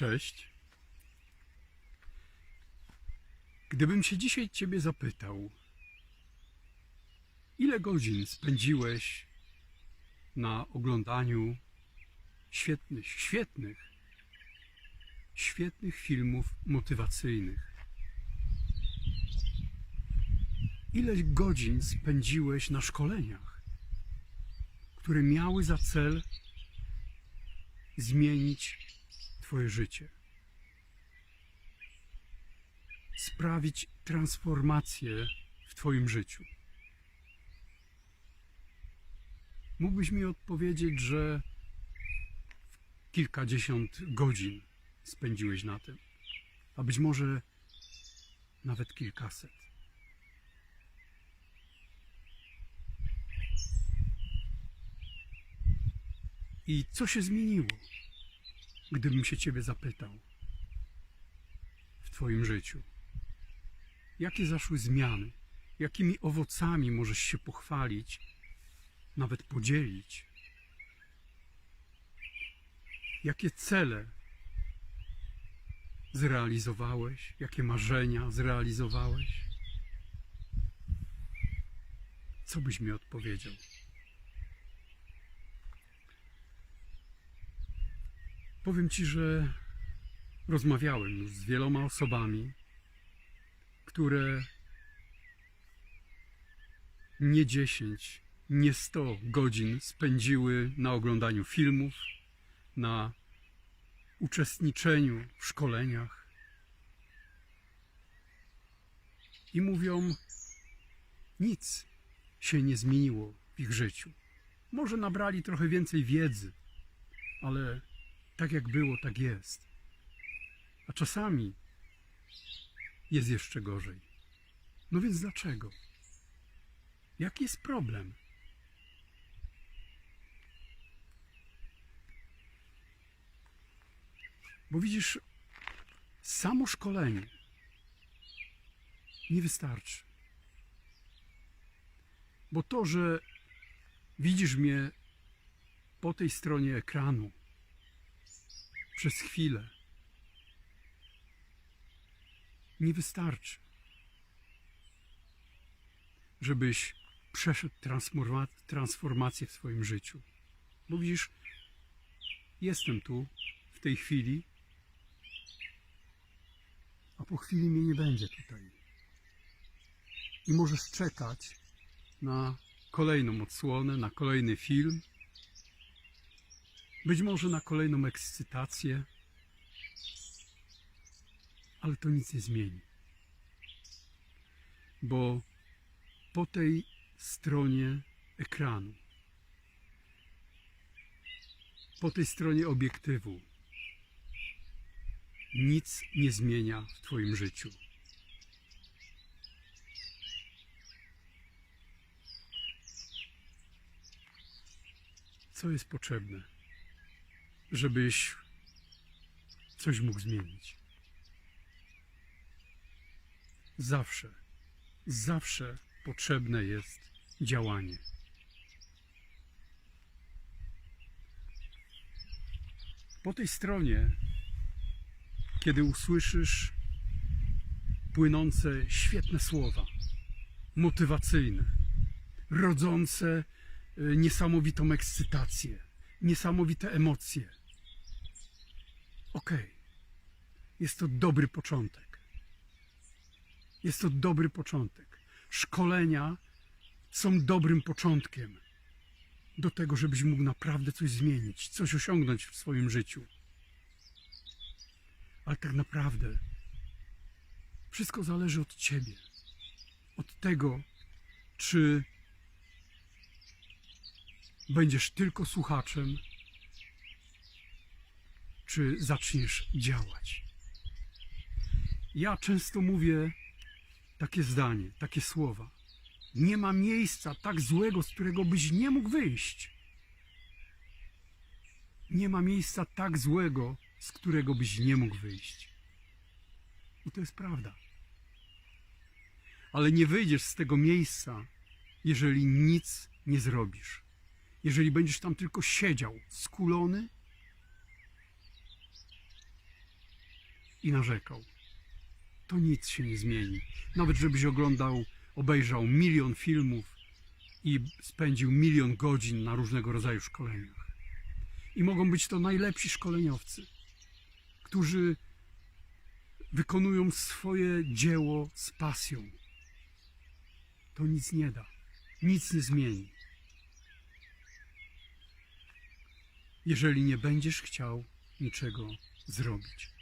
Cześć. Gdybym się dzisiaj Ciebie zapytał, ile godzin spędziłeś na oglądaniu świetnych, świetnych, świetnych filmów motywacyjnych? Ile godzin spędziłeś na szkoleniach, które miały za cel zmienić Twoje życie? sprawić transformację w Twoim życiu? Mógłbyś mi odpowiedzieć, że kilkadziesiąt godzin spędziłeś na tym, a być może nawet kilkaset. I co się zmieniło, gdybym się Ciebie zapytał w Twoim życiu? Jakie zaszły zmiany? Jakimi owocami możesz się pochwalić, nawet podzielić? Jakie cele zrealizowałeś? Jakie marzenia zrealizowałeś? Co byś mi odpowiedział? Powiem Ci, że rozmawiałem z wieloma osobami, które nie 10, nie 100 godzin spędziły na oglądaniu filmów, na uczestniczeniu w szkoleniach. I mówią, nic się nie zmieniło w ich życiu. Może nabrali trochę więcej wiedzy, ale tak jak było, tak jest. A czasami jest jeszcze gorzej. No więc dlaczego? Jaki jest problem? Bo widzisz, samo szkolenie nie wystarczy. Bo to, że widzisz mnie po tej stronie ekranu przez chwilę, nie wystarczy, żebyś przeszedł transforma- transformację w swoim życiu. Bo widzisz, jestem tu w tej chwili, a po chwili mnie nie będzie tutaj. I możesz czekać na kolejną odsłonę, na kolejny film, być może na kolejną ekscytację, ale to nic nie zmieni. Bo po tej stronie ekranu, po tej stronie obiektywu, nic nie zmienia w Twoim życiu. Co jest potrzebne, żebyś coś mógł zmienić? Zawsze, zawsze potrzebne jest działanie. Po tej stronie, kiedy usłyszysz płynące świetne słowa, motywacyjne, rodzące y, niesamowitą ekscytację, niesamowite emocje. Okej, jest to dobry początek. Jest to dobry początek. Szkolenia są dobrym początkiem do tego, żebyś mógł naprawdę coś zmienić, coś osiągnąć w swoim życiu. Ale tak naprawdę wszystko zależy od ciebie. Od tego, czy będziesz tylko słuchaczem, czy zaczniesz działać. Ja często mówię takie zdanie, takie słowa. Nie ma miejsca tak złego, z którego byś nie mógł wyjść. Nie ma miejsca tak złego, z którego byś nie mógł wyjść. I to jest prawda. Ale nie wyjdziesz z tego miejsca, jeżeli nic nie zrobisz. Jeżeli będziesz tam tylko siedział, skulony i narzekał. To nic się nie zmieni. Nawet żebyś oglądał, obejrzał milion filmów i spędził milion godzin na różnego rodzaju szkoleniach. I mogą być to najlepsi szkoleniowcy, którzy wykonują swoje dzieło z pasją. To nic nie da, nic nie zmieni. Jeżeli nie będziesz chciał niczego zrobić.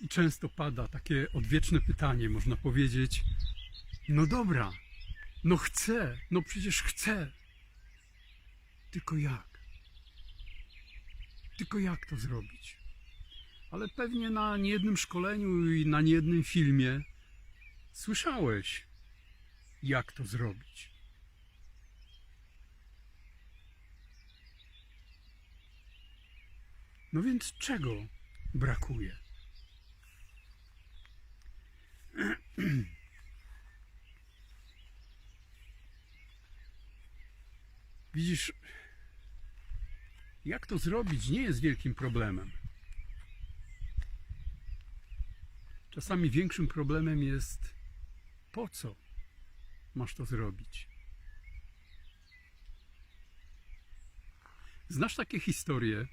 I często pada takie odwieczne pytanie, można powiedzieć: No dobra, no chcę, no przecież chcę. Tylko jak? Tylko jak to zrobić? Ale pewnie na niejednym szkoleniu i na niejednym filmie słyszałeś, jak to zrobić. No więc czego brakuje? Widzisz, jak to zrobić nie jest wielkim problemem. Czasami większym problemem jest po co masz to zrobić. Znasz takie historie,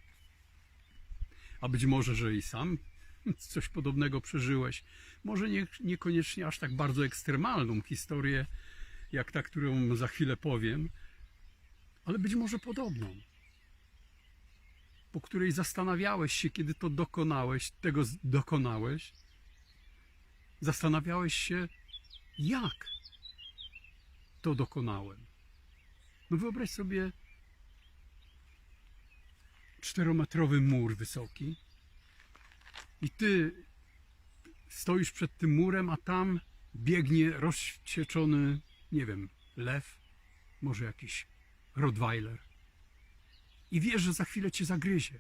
a być może, że i sam coś podobnego przeżyłeś. Może nie, niekoniecznie aż tak bardzo ekstremalną historię, jak ta, którą za chwilę powiem, ale być może podobną, po której zastanawiałeś się, kiedy to dokonałeś, tego dokonałeś, zastanawiałeś się, jak to dokonałem. No wyobraź sobie czterometrowy mur wysoki i ty stoisz przed tym murem, a tam biegnie rozsieczony, nie wiem, lew, może jakiś Rottweiler. I wiesz, że za chwilę cię zagryzie.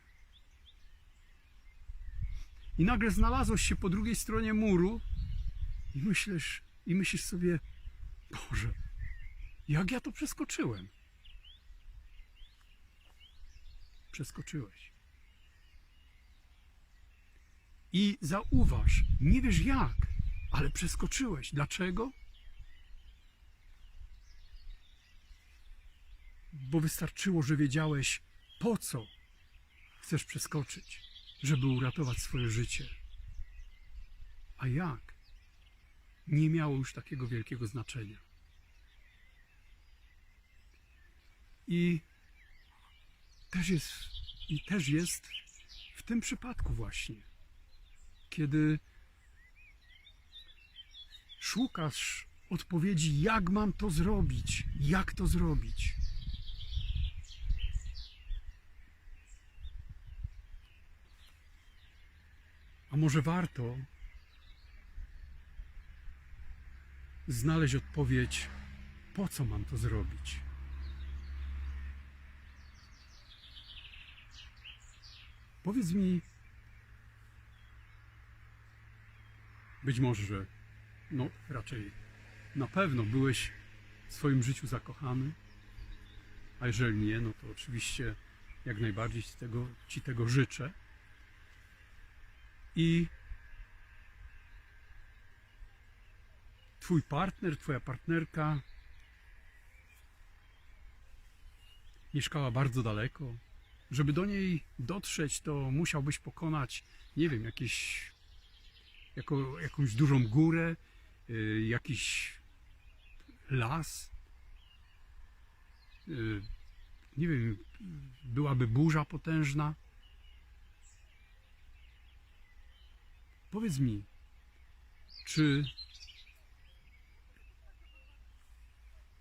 I nagle znalazłeś się po drugiej stronie muru i myślisz, i myślisz sobie, Boże, jak ja to przeskoczyłem? Przeskoczyłeś. I zauważ, nie wiesz jak, ale przeskoczyłeś. Dlaczego? Bo wystarczyło, że wiedziałeś, po co chcesz przeskoczyć, żeby uratować swoje życie. A jak? Nie miało już takiego wielkiego znaczenia. I też jest, i też jest w tym przypadku właśnie, kiedy szukasz odpowiedzi, jak mam to zrobić, jak to zrobić. A może warto znaleźć odpowiedź, po co mam to zrobić? Powiedz mi, być może, że no raczej na pewno byłeś w swoim życiu zakochany, a jeżeli nie, no to oczywiście jak najbardziej ci tego, ci tego życzę. I twój partner, twoja partnerka mieszkała bardzo daleko. Żeby do niej dotrzeć, to musiałbyś pokonać, nie wiem, jakieś, jako, jakąś dużą górę, y, jakiś las. Y, nie wiem, byłaby burza potężna. Powiedz mi, czy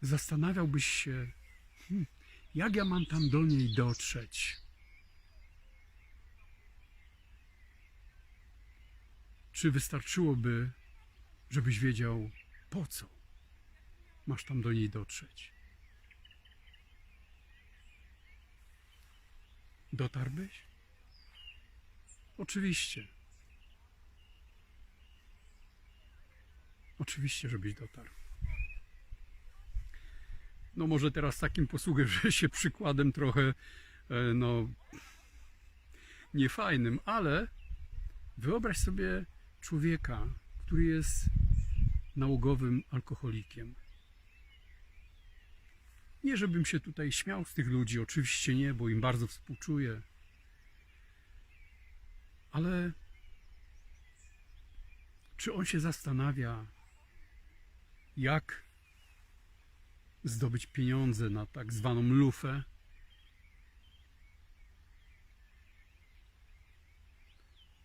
zastanawiałbyś się, hmm, jak ja mam tam do niej dotrzeć? Czy wystarczyłoby, żebyś wiedział, po co masz tam do niej dotrzeć? Dotarłbyś? Oczywiście. Oczywiście, żebyś dotarł. No może teraz takim posługuję się przykładem trochę e, no, niefajnym, ale wyobraź sobie człowieka, który jest nałogowym alkoholikiem. Nie, żebym się tutaj śmiał z tych ludzi, oczywiście nie, bo im bardzo współczuję. Ale czy on się zastanawia, jak zdobyć pieniądze na tak zwaną lufę?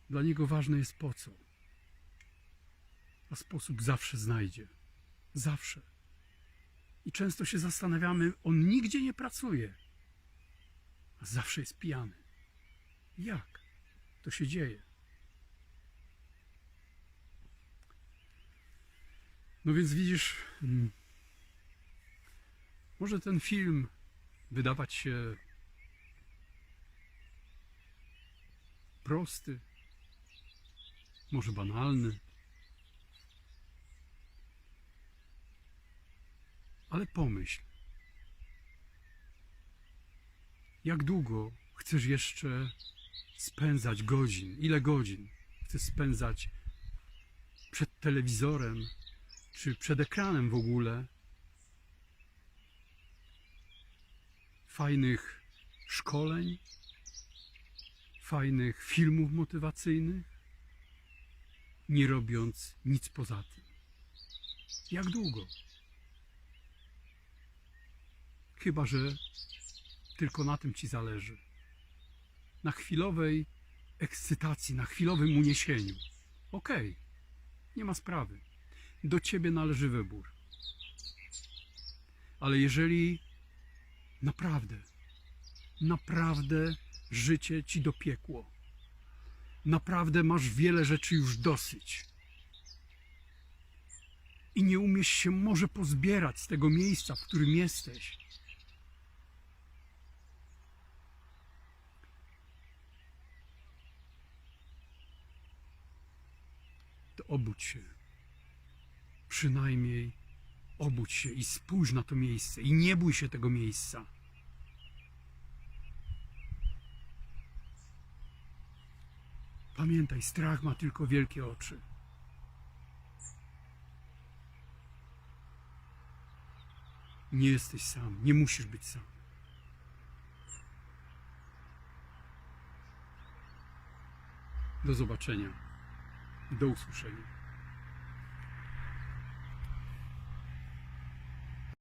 Dla niego ważne jest po co. A sposób zawsze znajdzie. Zawsze. I często się zastanawiamy, on nigdzie nie pracuje, a zawsze jest pijany. Jak to się dzieje? No więc widzisz, mm, może ten film wydawać się prosty, może banalny, ale pomyśl, jak długo chcesz jeszcze spędzać godzin, ile godzin chcesz spędzać przed telewizorem, czy przed ekranem w ogóle? Fajnych szkoleń, fajnych filmów motywacyjnych, nie robiąc nic poza tym. Jak długo? Chyba, że tylko na tym ci zależy. Na chwilowej ekscytacji, na chwilowym uniesieniu. Okej, nie ma sprawy. Do ciebie należy wybór. Ale jeżeli naprawdę, naprawdę życie ci dopiekło, naprawdę masz wiele rzeczy już dosyć i nie umiesz się może pozbierać z tego miejsca, w którym jesteś, obudź się. Przynajmniej obudź się i spójrz na to miejsce i nie bój się tego miejsca. Pamiętaj, strach ma tylko wielkie oczy. Nie jesteś sam, nie musisz być sam. Do zobaczenia. Do usłyszenia.